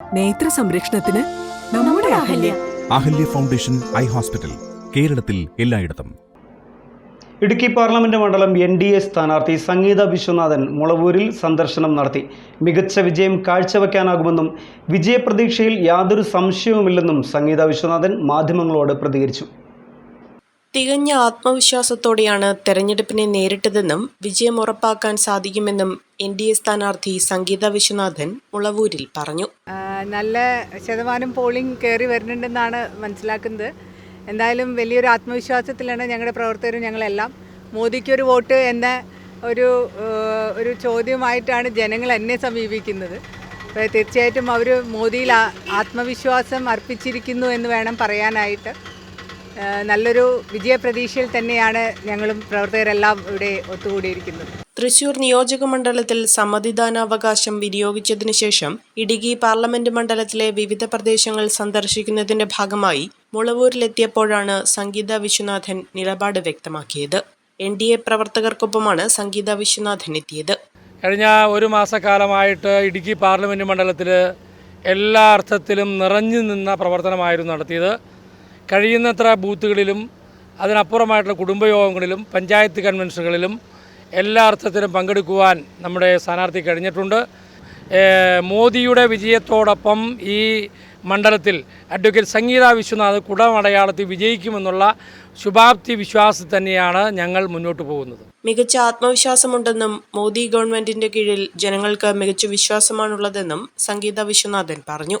നേത്ര സംരക്ഷണത്തിന് നമ്മുടെ Ahalya. Ahalya foundation eye hospital കേരളത്തിൽ എല്ലായിടത്തും. ഇടുക്കി പാർലമെന്റ് മണ്ഡലം എൻ ഡി എ സ്ഥാനാർത്ഥി സംഗീത വിശ്വനാഥൻ മുളവൂരിൽ സന്ദർശനം നടത്തി. മികച്ച വിജയം കാഴ്ചവെക്കാനാകുമെന്നും വിജയപ്രതീക്ഷയിൽ യാതൊരു സംശയവുമില്ലെന്നും സംഗീത വിശ്വനാഥൻ മാധ്യമങ്ങളോട് പ്രതികരിച്ചു. തികഞ്ഞ ആത്മവിശ്വാസത്തോടെയാണ് തെരഞ്ഞെടുപ്പിനെ നേരിട്ടതെന്നും വിജയം ഉറപ്പാക്കാൻ സാധിക്കുമെന്നും എൻ ഡി എ സ്ഥാനാർത്ഥി സംഗീത വിശ്വനാഥൻ മുളവൂരിൽ പറഞ്ഞു. നല്ല ശതമാനം പോളിംഗ് കയറി വരുന്നുണ്ടെന്നാണ് മനസ്സിലാക്കുന്നത്. എന്തായാലും വലിയൊരു ആത്മവിശ്വാസത്തിലാണ് ഞങ്ങളുടെ പ്രവർത്തകരും ഞങ്ങളെല്ലാം. മോദിക്കൊരു വോട്ട് എന്ന ഒരു ഒരു ചോദ്യമായിട്ടാണ് ജനങ്ങൾ എന്നെ സമീപിക്കുന്നത്. തീർച്ചയായിട്ടും അവർ മോദിയിൽ ആത്മവിശ്വാസം അർപ്പിച്ചിരിക്കുന്നു എന്ന് വേണം പറയാനായിട്ട്. നല്ലൊരു വിജയപ്രതീക്ഷയിൽ തന്നെയാണ് ഞങ്ങളും പ്രവർത്തകരെല്ലാം ഇവിടെ ഒത്തുകൂടിയിരിക്കുന്നത്. തൃശൂർ നിയോജക മണ്ഡലത്തിൽ സമ്മതിദാനാവകാശം വിനിയോഗിച്ചതിനു ശേഷം ഇടുക്കി പാർലമെന്റ് മണ്ഡലത്തിലെ വിവിധ പ്രദേശങ്ങൾ സന്ദർശിക്കുന്നതിന്റെ ഭാഗമായി മുളവൂരിലെത്തിയപ്പോഴാണ് സംഗീത വിശ്വനാഥൻ നിലപാട് വ്യക്തമാക്കിയത്. എൻ ഡി എ പ്രവർത്തകർക്കൊപ്പമാണ് സംഗീത വിശ്വനാഥൻ എത്തിയത്. കഴിഞ്ഞ ഒരു മാസക്കാലമായിട്ട് ഇടുക്കി പാർലമെന്റ് മണ്ഡലത്തിൽ എല്ലാ അർത്ഥത്തിലും നിറഞ്ഞു നിന്ന പ്രവർത്തനമായിരുന്നു നടത്തിയത്. കഴിയുന്നത്ര ബൂത്തുകളിലും അതിനപ്പുറമായിട്ടുള്ള കുടുംബയോഗങ്ങളിലും പഞ്ചായത്ത് കൺവെൻഷനുകളിലും എല്ലാ അർത്ഥത്തിലും പങ്കെടുക്കുവാൻ നമ്മുടെ സ്ഥാനാർത്ഥി കഴിഞ്ഞിട്ടുണ്ട്. മോദിയുടെ വിജയത്തോടൊപ്പം ഈ മണ്ഡലത്തിൽ അഡ്വക്കേറ്റ് സംഗീത വിശ്വനാഥ് കുടമടയാളത്തിൽ വിജയിക്കുമെന്നുള്ള ശുഭാപ്തി വിശ്വാസത്തിൽ തന്നെയാണ് ഞങ്ങൾ മുന്നോട്ട് പോകുന്നത്. മികച്ച ആത്മവിശ്വാസമുണ്ടെന്നും മോദി ഗവൺമെന്റിന്റെ കീഴിൽ ജനങ്ങൾക്ക് മികച്ച വിശ്വാസമാണുള്ളതെന്നും സംഗീത വിശ്വനാഥൻ പറഞ്ഞു.